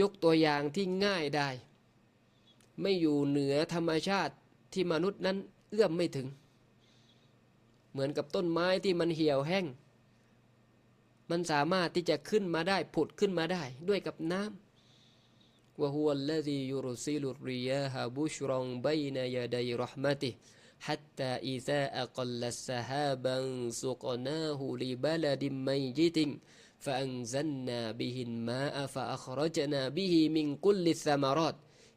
ยกตัวอย่างที่ง่ายได้ ไม่อยู่เหนือธรรมชาติที่มนุษย์นั้นเอื้อมไม่ถึง เหมือนกับต้นไม้ที่มันเหี่ยวแห้ง มันสามารถที่จะขึ้นมาได้ผุดขึ้นมาได้ด้วยกับน้ำวะฮุวัลลซียุรซิลุริยาฮะบุชรองบัยนยาดัยรหมติ حتى إذا أقل السحابا سقناه لبلد ميت فأنزلنا به الماء فأخرجنا به من كل الثمرات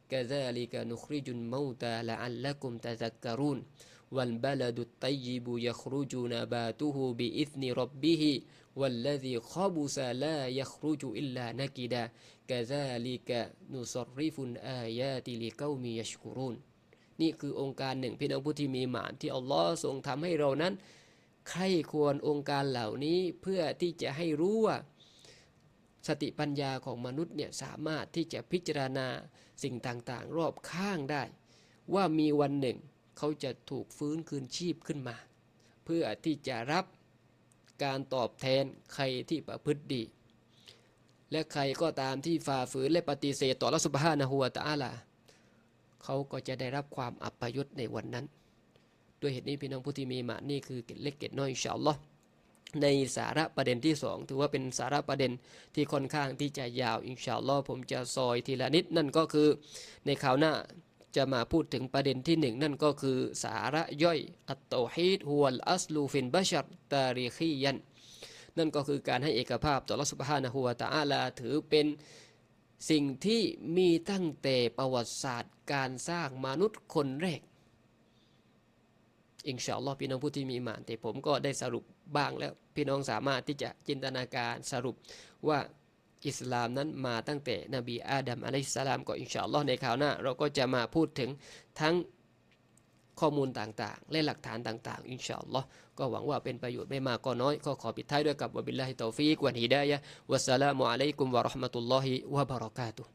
كذلك نخرج الموتى لعلكم تذكرون والبلد الطيب يخرج نباته بإذن ربه والذي خبث لا يخرج إلا نكدا كذلك نصرف الآيات لقوم يشكرون นี่คือองค์การหนึ่งพี่น้องผู้ที่มีหมานที่อัลลอฮ์ทรงทำให้เรานั้น ใครควรองค์การเหล่านี้เพื่อที่จะให้รู้ว่า สติปัญญาของมนุษย์เนี่ยสามารถที่จะพิจารณาสิ่งต่างๆ รอบข้างได้ ว่ามีวันหนึ่งเขาจะถูกฟื้นคืนชีพขึ้นมา เพื่อที่จะรับการตอบแทนใครที่ประพฤติดี และใครก็ตามที่ฝ่าฝืนและปฏิเสธต่อรัสุบฮานะฮัวตะอาลาเขาก็จะได้รับความอัปยศในวันนั้น ด้วยเหตุนี้พี่น้องผู้ที่มีมานี่คือเกตเล็กเกตน้อยอินชาอัลลอฮ์ในสาระประเด็นที่สองถือว่าเป็นสาระประเด็นที่ค่อนข้างที่จะยาวอินชาอัลลอฮ์ผมจะซอยทีละนิดนั่นก็คือในคราวหน้าจะมาพูดถึงประเด็นที่หนึ่งนั่นก็คือสาระย่อยอัตโตฮีดฮุลอัสลูฟินบัชัรตาริคียัน นั่นก็คือการให้เอกภาพต่อรัสุบฮานะฮูวตะอาลาถือเป็นสิ่งที่มีตั้งแต่ประวัติศาสตร์การสร้างมนุษย์คนแรก อิงชาอัลลอฮ์พี่น้องผู้ที่มีมาน แต่ผมก็ได้สรุปบ้างแล้วพี่น้องสามารถที่จะจินตนาการสรุปว่าอิสลามนั้นมาตั้งแต่นบีอาดัมอะลัยฮิสลามก็อินชาอัลลอฮ์ในคราวหน้า เราก็จะมาพูดถึงทั้งข้อมูลต่างๆ และหลักฐานต่างๆ อินชาอัลลอฮ์ก็หวังว่าเป็นประโยชน์ไม่มากก็น้อยก็ขอปิดท้ายด้วยกับวบิลลาฮิตอฟีกวันฮิดายะวัสสลามุอะลัยกุมวะราะห์มะตุลลอฮิวะบะเราะกาตุฮ์